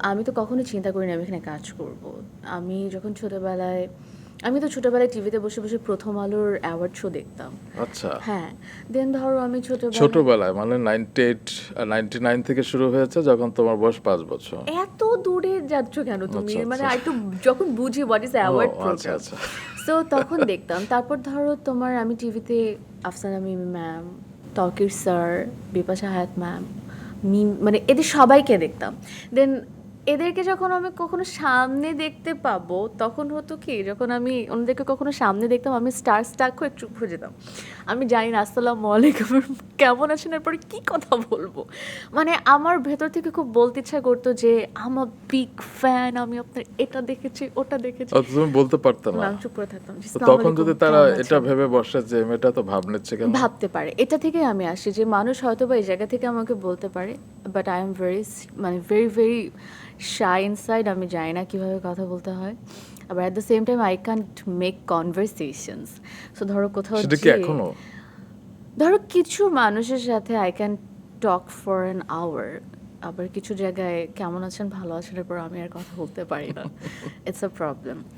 আমি তো কখনো চিন্তা করিনি আমি এখানে কাজ করব। আমি যখন ছোটবেলায় আমি তো ছোটবেলায় টিভিতে বসে, বসে 'প্রথম আলোর' অ্যাওয়ার্ড শো দেখতাম। আচ্ছা। হ্যাঁ। দেন ধরো আমি ছোটবেলায় ছোটবেলায় মানে 98 99 থেকে শুরু হয়েছে যখন তোমার বয়স 5 বছর। এত দূরে যাচ্ছ কেন তুমি? আচ্ছা, মানে আচ্ছা। আরেকটু যখন বুঝি হোয়াট ইজ অ্যাওয়ার্ড আচ্ছা, প্রোগ্রাম। আচ্ছা। সো তখন দেখতাম। তারপর ধরো তোমার আমি টিভিতে Afsana Mimi ma'am, Tauquir sir, Bipasha Hayat ma'am, Mim মানে এদের সবাইকে দেখতাম। দেন এদেরকে যখন আমি কখনো সামনে দেখতে পাবো, তখন হতো কি যখন আমি ওনাদেরকে কখনো সামনে দেখতাম আমি স্টার স্টাক হয়ে চুপ হয়ে যেতাম। আমি জানি না আসসালামু আলাইকুম কেমন আছেন এরপরে কি কথা বলব? মানে আমার ভেতর থেকে খুব বলতে ইচ্ছা করতো যে আমার বিগ ফ্যান আমি আপনার এটা দেখেছি, ওটা দেখেছি। তুমি বলতে পারতাম না, চুপ করে থাকতাম। তখন যদি তারা এটা ভেবে বসে যে মেয়েটা তো ভাব নিচ্ছে কেন? ভাবতে পারে। এটা থেকেই আমি আসি যে মানুষ হয়তো বা এই জায়গা থেকে আমাকে বলতে পারে। বাট আই এম ভেরি মানে ভেরি, ভেরি শাই ইনসাইড আমি জানি না কীভাবে কথা বলতে হয়। আবার at the same time I can't make conversations. So ধরো কোথাও এখনও? ধরো কিছু মানুষের সাথে I can talk for an hour. আবার কিছু জায়গায় কেমন আছেন, ভালো আছেন এরপর আমি আর কথা বলতে পারি না। It's a problem.